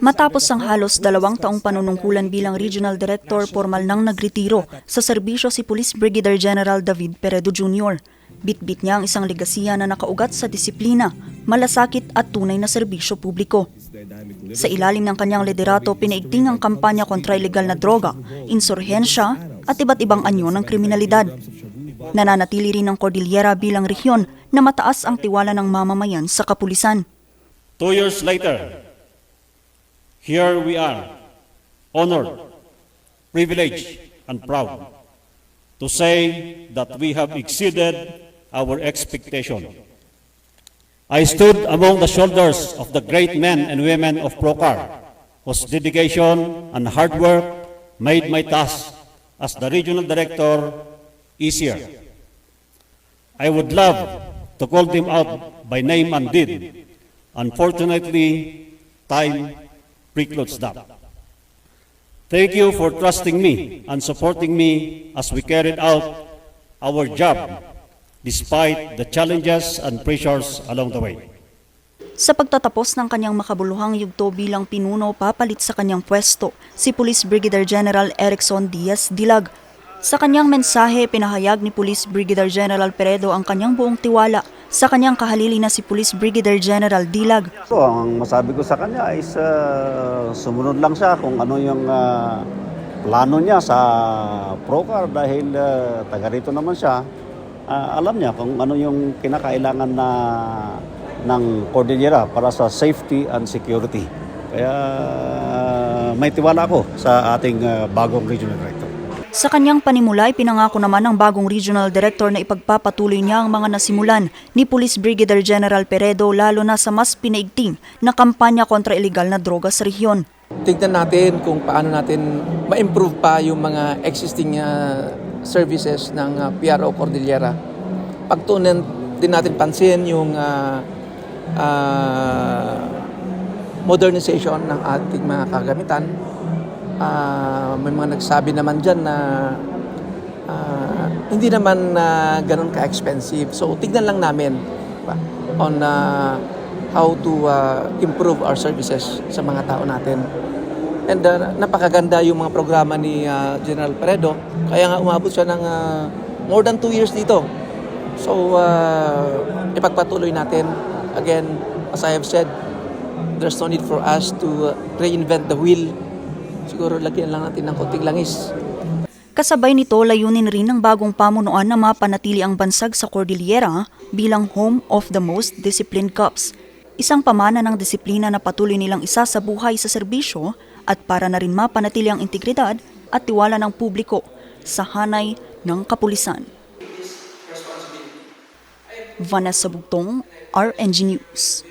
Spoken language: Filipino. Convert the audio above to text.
Matapos ang halos dalawang taong panunungkulan bilang Regional Director, formal nang nagretiro sa serbisyo si Police Brigadier General David Peredo Jr. Bitbit niya ang isang legasiya na nakaugat sa disiplina, malasakit at tunay na serbisyo publiko. Sa ilalim ng kanyang liderato, pinaigting ang kampanya kontra ilegal na droga, insurhensya at iba't ibang anyo ng kriminalidad. Nananatili rin ang Cordillera bilang rehiyon na mataas ang tiwala ng mamamayan sa kapulisan. Two years later, here we are, honored, privileged, and proud to say that we have exceeded our expectation. I stood among the shoulders of the great men and women of Procar, whose dedication and hard work made my task as the regional director easier. I would love to call them out by name and deed. Unfortunately, time precludes that. Thank you for trusting me and supporting me as we carried out our job despite the challenges and pressures along the way. Sa pagtatapos ng kanyang makabuluhang yugto bilang pinuno papalit sa kanyang pwesto, si Police Brigadier General Erickson Diaz Dilag. Sa kanyang mensahe, pinahayag ni Police Brigadier General Peredo ang kanyang buong tiwala sa kanyang kahalili na si Police Brigadier General Dilag. So, ang masabi ko sa kanya is uh, sumunod lang siya kung ano yung uh, plano niya sa Procar dahil uh, taga rito naman siya. Uh, alam niya kung ano yung kinakailangan na ng Cordillera para sa safety and security. Kaya uh, may tiwala ako sa ating uh, bagong regional director. Sa kanyang panimula, pinangako naman ng bagong regional director na ipagpapatuloy niya ang mga nasimulan ni Police Brigadier General Peredo lalo na sa mas pinaigting na kampanya kontra ilegal na droga sa rehiyon. tignan natin kung paano natin ma-improve pa yung mga existing uh, services ng uh, PRO Cordillera. Pagtunan din natin pansin yung uh, uh, modernization ng ating mga kagamitan. Uh, may mga nagsabi naman dyan na uh, hindi naman uh, ganun ka-expensive. So tignan lang namin on uh, how to uh, improve our services sa mga tao natin. And uh, napakaganda yung mga programa ni uh, General Peredo. Kaya nga umabot siya ng uh, more than two years dito. So, uh, ipagpatuloy natin. Again, as I have said, there's no need for us to reinvent the wheel. Siguro lagyan lang natin ng konting langis. Kasabay nito, layunin rin ng bagong pamunuan na mapanatili ang bansag sa Cordillera bilang home of the most disciplined cops. Isang pamana ng disiplina na patuloy nilang isa sa buhay sa serbisyo at para na rin mapanatili ang integridad at tiwala ng publiko sa hanay ng kapulisan. Vanessa Bugtong, RNG News.